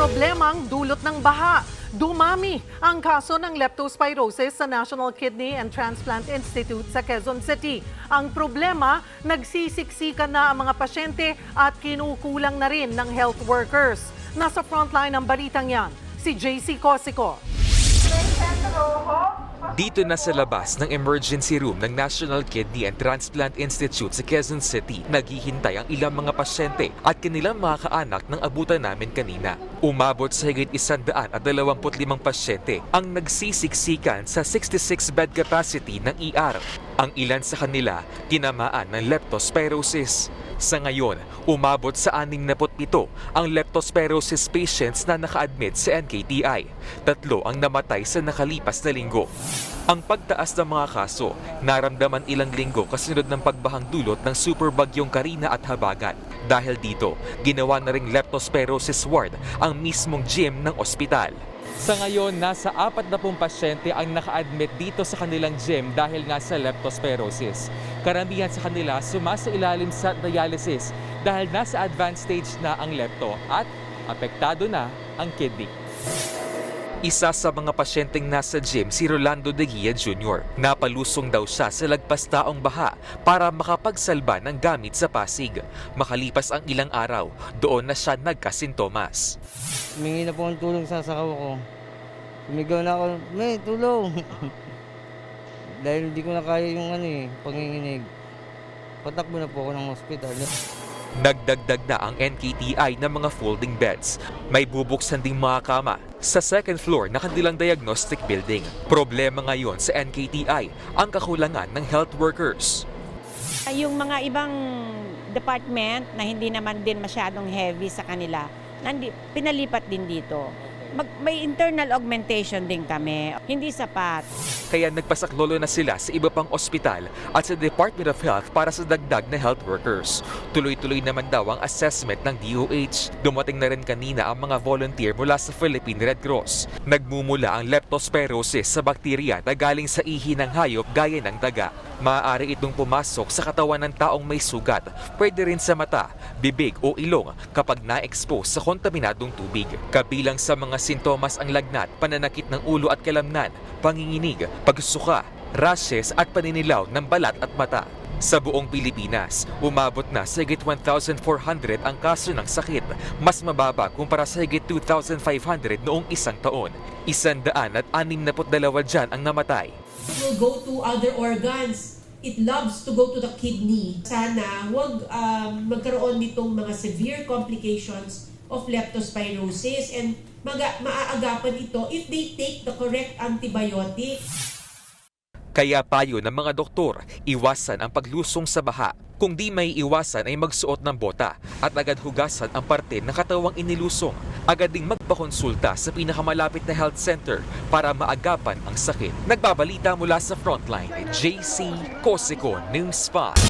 problemang dulot ng baha. Dumami ang kaso ng leptospirosis sa National Kidney and Transplant Institute sa Quezon City. Ang problema, nagsisiksikan na ang mga pasyente at kinukulang na rin ng health workers. Nasa frontline ng balitang yan, si JC Cosico. Dito na sa labas ng emergency room ng National Kidney and Transplant Institute sa Quezon City, naghihintay ang ilang mga pasyente at kanilang mga kaanak ng abutan namin kanina. Umabot sa higit isandaan at dalawamput-limang pasyente ang nagsisiksikan sa 66-bed capacity ng ER. Ang ilan sa kanila tinamaan ng leptospirosis. Sa ngayon, umabot sa 67 ang leptospirosis patients na naka-admit sa NKTI. Tatlo ang namatay sa nakalipas na linggo. Ang pagtaas ng mga kaso, naramdaman ilang linggo kasunod ng pagbahang dulot ng superbagyong Karina at Habagat. Dahil dito, ginawa na ring leptospirosis ward ang mismong gym ng ospital. Sa ngayon, nasa 40 pasyente ang naka-admit dito sa kanilang gym dahil nga sa leptospirosis. Karamihan sa kanila sumasa ilalim sa dialysis dahil nasa advanced stage na ang lepto at apektado na ang kidney. Isa sa mga pasyenteng nasa gym si Rolando De Guia Jr. Napalusong daw siya sa lagpas taong baha para makapagsalba ng gamit sa Pasig. Makalipas ang ilang araw, doon na siya nagkasintomas. Humingi na po ng tulong sa asawa ko. Sumigaw na ako, may tulong. Dahil hindi ko na kaya yung ano eh, panginginig. Patakbo na po ako ng hospital. Nagdagdag na ang NKTI ng mga folding beds. May bubuksan ding mga kama sa second floor na kanilang diagnostic building. Problema ngayon sa NKTI ang kakulangan ng health workers. Yung mga ibang department na hindi naman din masyadong heavy sa kanila, nandi, pinalipat din dito. Mag, may internal augmentation din kami. Hindi sapat. Kaya nagpasaklolo na sila sa iba pang ospital at sa Department of Health para sa dagdag na health workers. Tuloy-tuloy naman daw ang assessment ng DOH. Dumating na rin kanina ang mga volunteer mula sa Philippine Red Cross. Nagmumula ang leptospirosis sa bakterya na galing sa ihi ng hayop gaya ng daga. Maaari itong pumasok sa katawan ng taong may sugat. Pwede rin sa mata, bibig o ilong kapag na-expose sa kontaminadong tubig. Kabilang sa mga sintomas ang lagnat, pananakit ng ulo at kalamnan, panginginig, pagsuka, rashes at paninilaw ng balat at mata. Sa buong Pilipinas, umabot na sa higit 1,400 ang kaso ng sakit, mas mababa kumpara sa higit 2,500 noong isang taon. Isandaan at 62 dyan ang namatay. It will go to other organs. It loves to go to the kidney. Sana huwag um, magkaroon nitong mga severe complications of leptospirosis and maga- maaagapan ito if they take the correct antibiotic. Kaya payo ng mga doktor, iwasan ang paglusong sa baha. Kung di may iwasan ay magsuot ng bota at agad hugasan ang parte ng katawang inilusong. Agad ding magpakonsulta sa pinakamalapit na health center para maagapan ang sakit. Nagbabalita mula sa frontline, JC Cosico News 5.